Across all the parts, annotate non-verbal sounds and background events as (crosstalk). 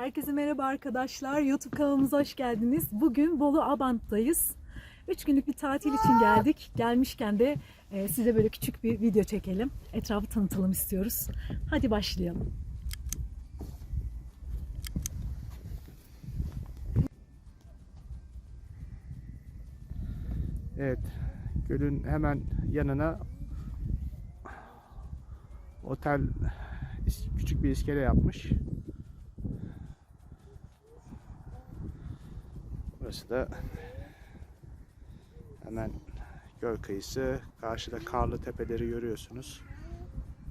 Herkese merhaba arkadaşlar. YouTube kanalımıza hoş geldiniz. Bugün Bolu Abant'tayız. 3 günlük bir tatil için geldik. Gelmişken de e, size böyle küçük bir video çekelim. Etrafı tanıtalım istiyoruz. Hadi başlayalım. Evet, gölün hemen yanına otel küçük bir iskele yapmış. Burası da hemen göl kıyısı. Karşıda karlı tepeleri görüyorsunuz.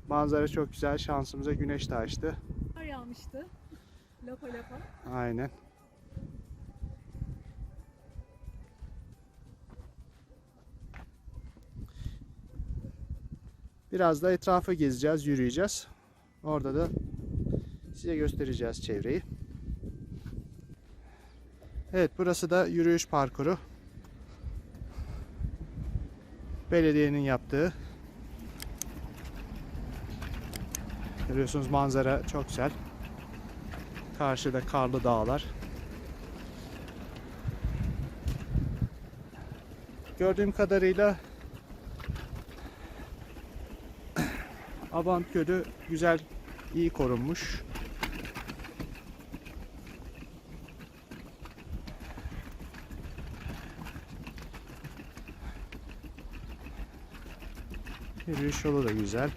Manzara çok güzel. Şansımıza güneş de açtı. Kar yağmıştı. Lapa lapa. Aynen. Biraz da etrafı gezeceğiz, yürüyeceğiz. Orada da size göstereceğiz çevreyi. Evet, burası da yürüyüş parkuru. Belediyenin yaptığı. Görüyorsunuz manzara çok güzel. Karşıda karlı dağlar. Gördüğüm kadarıyla Abant Gölü güzel, iyi korunmuş. Yürüyüş yolu da güzel.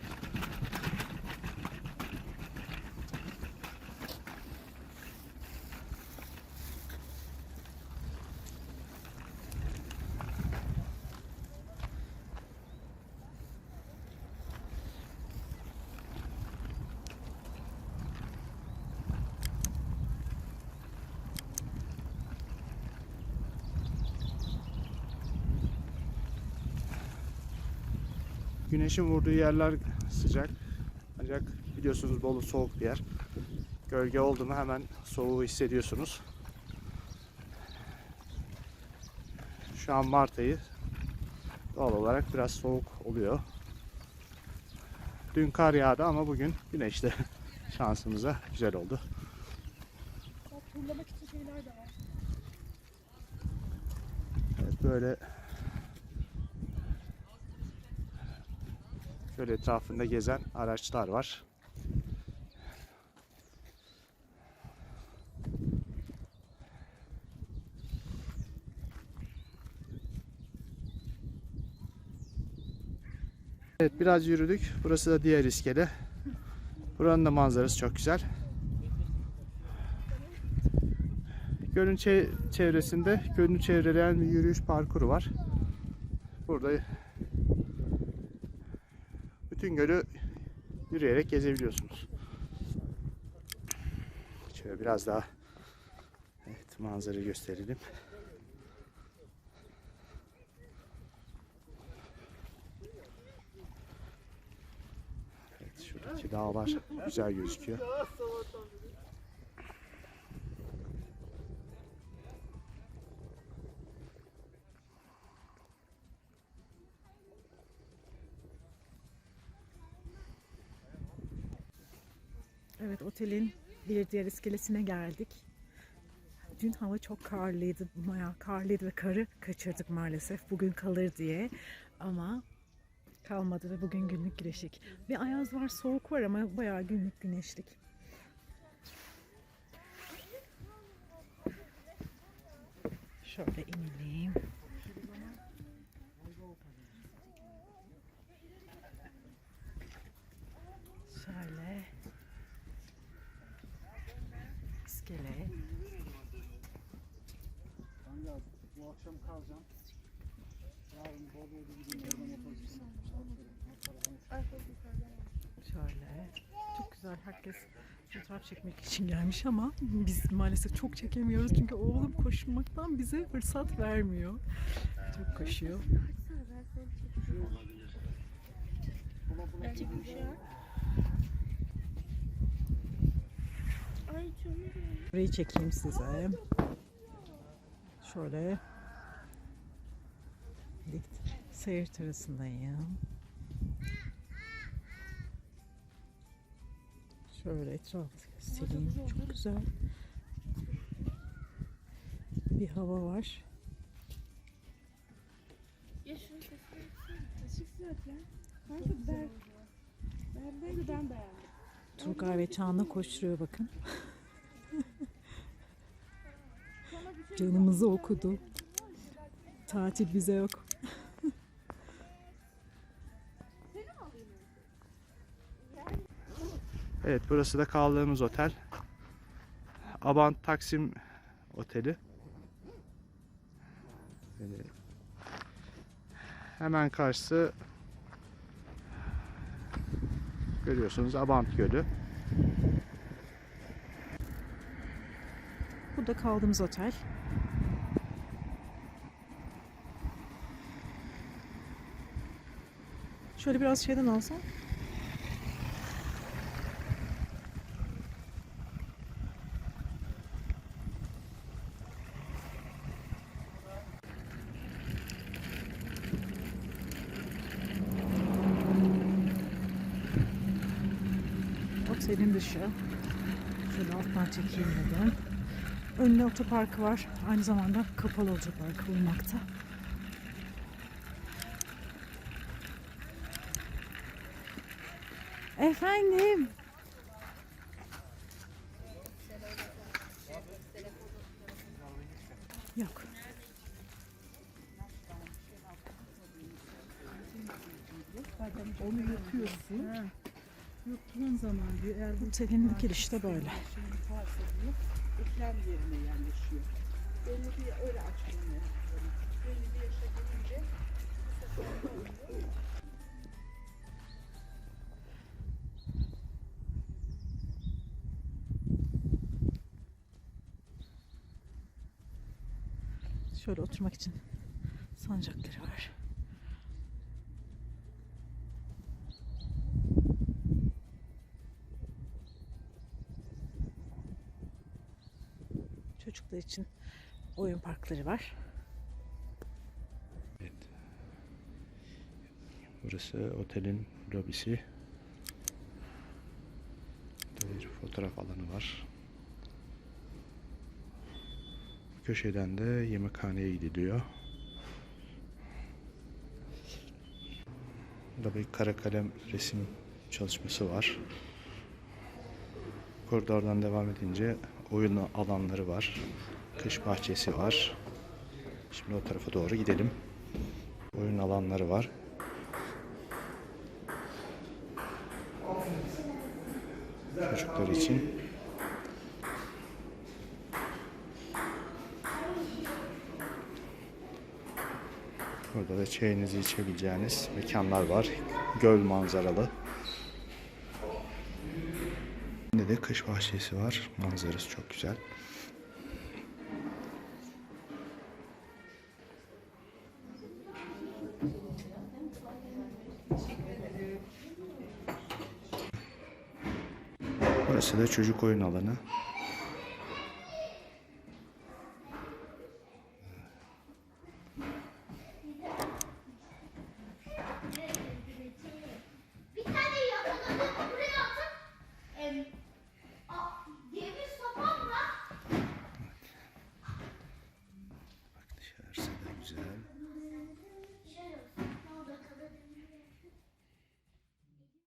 Güneşin vurduğu yerler sıcak. Ancak biliyorsunuz Bolu soğuk bir yer. Gölge oldu mu hemen soğuğu hissediyorsunuz. Şu an Mart ayı. Doğal olarak biraz soğuk oluyor. Dün kar yağdı ama bugün güneşli. (laughs) Şansımıza güzel oldu. Bak turlamak için şeyler de var. Evet, böyle şöyle etrafında gezen araçlar var. Evet biraz yürüdük. Burası da diğer iskele. Buranın da manzarası çok güzel. Gölün çe- çevresinde gölü çevreleyen bir yürüyüş parkuru var. Burada bütün gölü yürüyerek gezebiliyorsunuz. Şöyle biraz daha evet, manzarayı gösterelim. Evet, şuradaki dağlar güzel gözüküyor. Evet otelin bir diğer iskelesine geldik. Dün hava çok karlıydı, bayağı karlıydı ve karı kaçırdık maalesef. Bugün kalır diye ama kalmadı ve bugün günlük güneşlik. Bir ayaz var, soğuk var ama bayağı günlük güneşlik. Şöyle inelim. Şöyle. Ben geldim. Bu akşam kalacağım. Yarın da gideyim. Oradan. Şöyle. Çok güzel. Herkes fotoğraf çekmek için gelmiş ama biz maalesef çok çekemiyoruz. Çünkü oğlum koşmaktan bize fırsat vermiyor. Çok koşuyor. Ay canım. Burayı çekeyim size. Şöyle. Seyir terasındayım. Şöyle etrafı göstereyim. Çok güzel. bir hava var. Ya ben, ben ben beğendim. Turgay ve Çağla koşturuyor bakın. Canımızı okudu. Tatil bize yok. Evet burası da kaldığımız otel. Abant Taksim Oteli. Böyle Hemen karşısı görüyorsunuz Abant Gölü. Bu da kaldığımız otel. Şöyle biraz şeyden alsam. Otelin dışı. Şöyle alttan çekeyim dedim. Önüne otoparkı var. Aynı zamanda kapalı otoparkı bulunmakta. Efendim. Yok. Onu yapıyorsun. Yaptığın zaman diyor eğer bu Otelin girişi de böyle. eklem yerine yerleşiyor. Belli bir öyle açılımı. Belli bir yaşa gelince Şöyle oturmak için sancakları var. Çocuklar için oyun parkları var. Evet. Burası otelin lobisi. Burada bir fotoğraf alanı var. Bu köşeden de yemekhaneye gidiliyor. Burada bir kara kalem resim çalışması var. Koridordan devam edince oyun alanları var. Kış bahçesi var. Şimdi o tarafa doğru gidelim. Oyun alanları var. Çocuklar için. Burada da çayınızı içebileceğiniz mekanlar var. Göl manzaralı. Şimdi de kış bahçesi var. Manzarası çok güzel. Burası da çocuk oyun alanı.